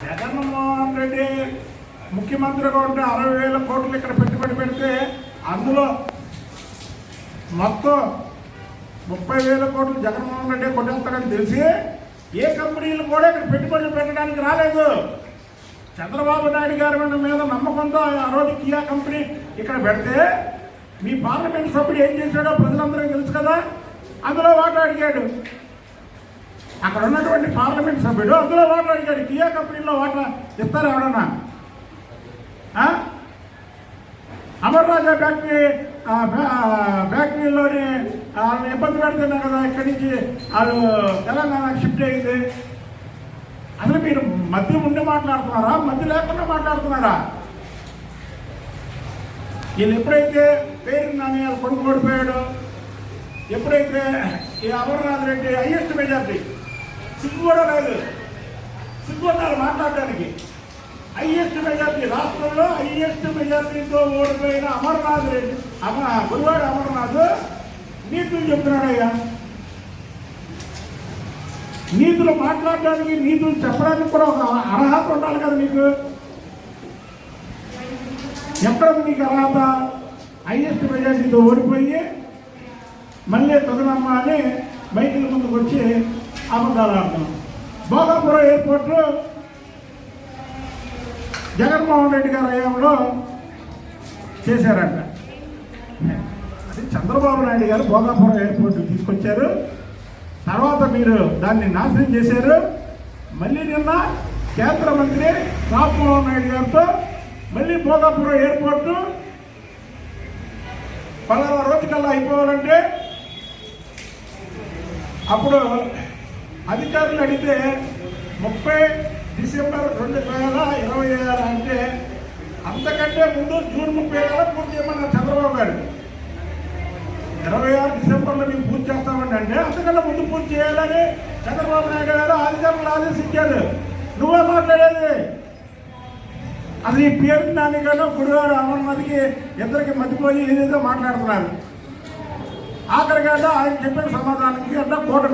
జగన్మోహన్ రెడ్డి ముఖ్యమంత్రిగా ఉంటే అరవై వేల కోట్లు ఇక్కడ పెట్టుబడి పెడితే అందులో మొత్తం ముప్పై వేల కోట్లు జగన్మోహన్ రెడ్డి కొట్టేస్తాడని తెలిసి ఏ కంపెనీలు కూడా ఇక్కడ పెట్టుబడులు పెట్టడానికి రాలేదు. చంద్రబాబు నాయుడు గారి మీద మీద నమ్మకంతో ఆ రోజు కియా కంపెనీ ఇక్కడ పెడితే మీ పార్లమెంట్ సభ్యుడు ఏం చేశాడో ప్రజలందరికీ తెలుసు కదా? అందులో వాటా అడిగాడు అక్కడ ఉన్నటువంటి పార్లమెంట్ సభ్యుడు అందులో వాటా అడిగాడు కియా కంపెనీలో వాటా ఇస్తారు ఎవడన్నా అమర్ రాజా ఫ్యాక్టరీ ఫ్యాక్టరీలోని వాళ్ళని ఇబ్బంది పెడుతున్నారు కదా ఇక్కడి నుంచి వాళ్ళు తెలంగాణ షిఫ్ట్ అయింది అసలు మీరు మధ్య ఉండి మాట్లాడుతున్నారా? మధ్య లేకుండా మాట్లాడుతున్నారా? వీళ్ళు ఎప్పుడైతే పేరు నాని వాళ్ళు కొడుకు ఎప్పుడైతే ఈ అమర్నాథ్ రెడ్డి హైయెస్ట్ మెజార్టీ సిగ్గు కూడా లేదు సిగ్గు మాట్లాడడానికి హైయెస్ట్ మెజార్టీ రాష్ట్రంలో హైయెస్ట్ మెజార్టీతో ఓడిపోయిన అమర్నాథ్ రెడ్డి అమ గురువాడు అమర్నాథ్ నీతులు చెప్తున్నాడయ్యా. నీతులు మాట్లాడడానికి నీతులు చెప్పడానికి కూడా ఒక అర్హత ఉండాలి కదా నీకు? ఎక్కడ నీకు అర్హత? హైయెస్ట్ మెజార్టీతో ఓడిపోయి మళ్ళీ తదనమ్మ అని మైకుల ముందుకు వచ్చి అబద్ధాలు ఆడుతున్నాం భోగాపురం ఎయిర్పోర్ట్ జగన్మోహన్ రెడ్డి గారి హయాంలో చేశారంట. చంద్రబాబు నాయుడు గారు భోగాపురం ఎయిర్పోర్ట్ తీసుకొచ్చారు. తర్వాత మీరు దాన్ని నాశనం చేశారు. మళ్ళీ నిన్న కేంద్ర మంత్రి రామ్మోహన్ నాయుడు గారితో మళ్ళీ భోగాపురం ఎయిర్పోర్టు పలానా రోజుకల్లా అయిపోవాలంటే అప్పుడు అధికారులు అడిగితే ముప్పై డిసెంబర్ రెండు వేల ఇరవై ఆరు అంటే అంతకంటే ముందు జూన్ ముప్పై వేల పూర్తి చేయమన్నారు చంద్రబాబు గారు. ఇరవై ఆరు డిసెంబర్లో మేము పూర్తి చేస్తామండి అంటే అంతకన్నా ముందు పూర్తి చేయాలని చంద్రబాబు నాయుడు గారు అధికారులు ఆదేశించారు. నువ్వే మాట్లాడేది. అది ఈ పేరు నాని గారు గురువారు అమర్నాథ్కి ఇద్దరికి మధ్యపోయి ఏదేదో మాట్లాడుతున్నారు. ఆఖరిగా ఆయన చెప్పిన సమాధానానికి అంటే కోట